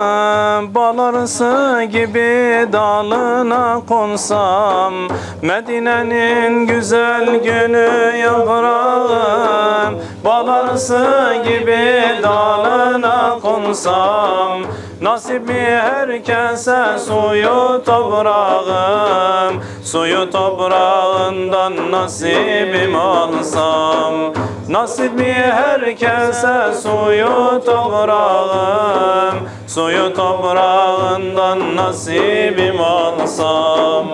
Bal arısı gibi dalına konsam Medine'nin güzel günü yaprağım Bal arısı gibi dalına konsam Nasip mi herkese suyu toprağım. Suyu toprağından nasibim alsam Nasip herkese suyu toprağım Suyu toprağından nasibim alsam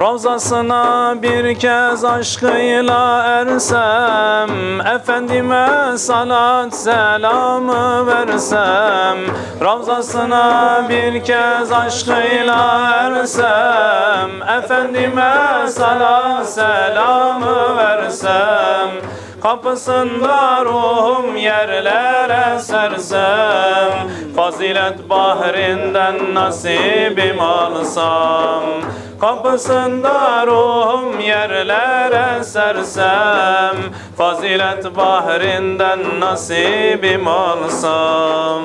Ravzasına bir kez aşkıyla ersem Efendime salat selamı versem Ravzasına bir kez aşkıyla ersem Efendime salat selamı versem Kapısında ruhum yerlere sersem Fazilet bahrinden nasibim alsam Kapısında ruhum yerlere sersem Fazilet bahrinden nasibim alsam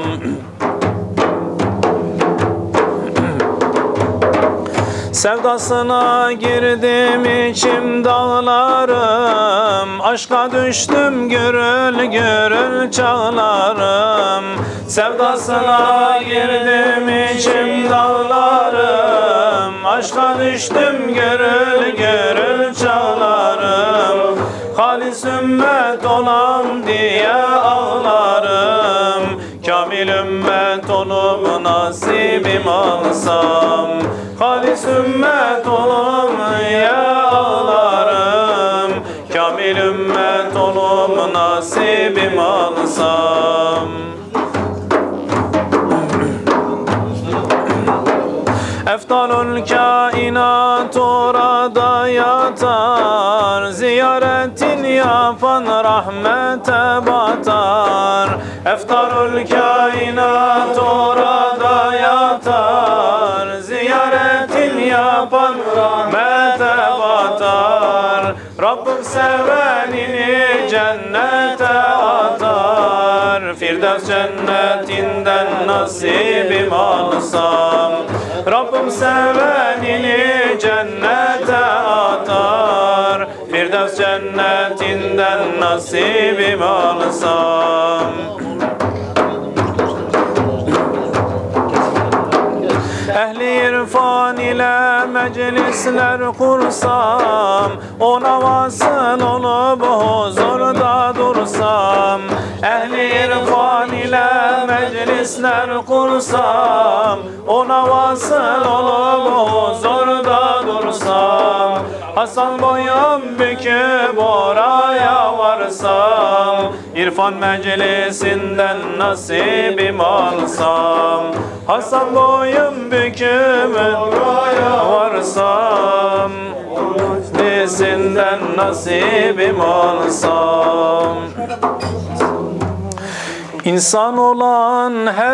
Sevdasına girdim içim dağlarım. Aşka düştüm gürül gürül çağlarım. Sevdasına girdim içim dağlarım. Aşka düştüm gürül gürül çağlarım. Halis ümmet olam diye ağlarım. Kamil ümmet olup nasibim alsam Halis ümmet olam ya ağlarım. Kamil ümmet olup nasibim alsam Eftalul kainat orada yatar. Ziyaretin yapan rahmete batar. Eftalul kainat orada yatar. Ziyaretin yapan rahmete batar. Rabbim sevenini cennete atar. Firdevs cennetinden nasibim alsam Rabbim sevenini cennete atar. Firdevs cennetinden nasibim alsam. Ehli irfan ile meclisler kursam Ona vasıl olup huzurda dursam Ehli meclisler kursam Ona vasıl olup huzurda dursam. Hasan boyum büküp oraya varsam İrfan meclisinden nasibim alsam. Hasan boyum büküp oraya varsam Meclisinden nasibim alsam İnsan olan her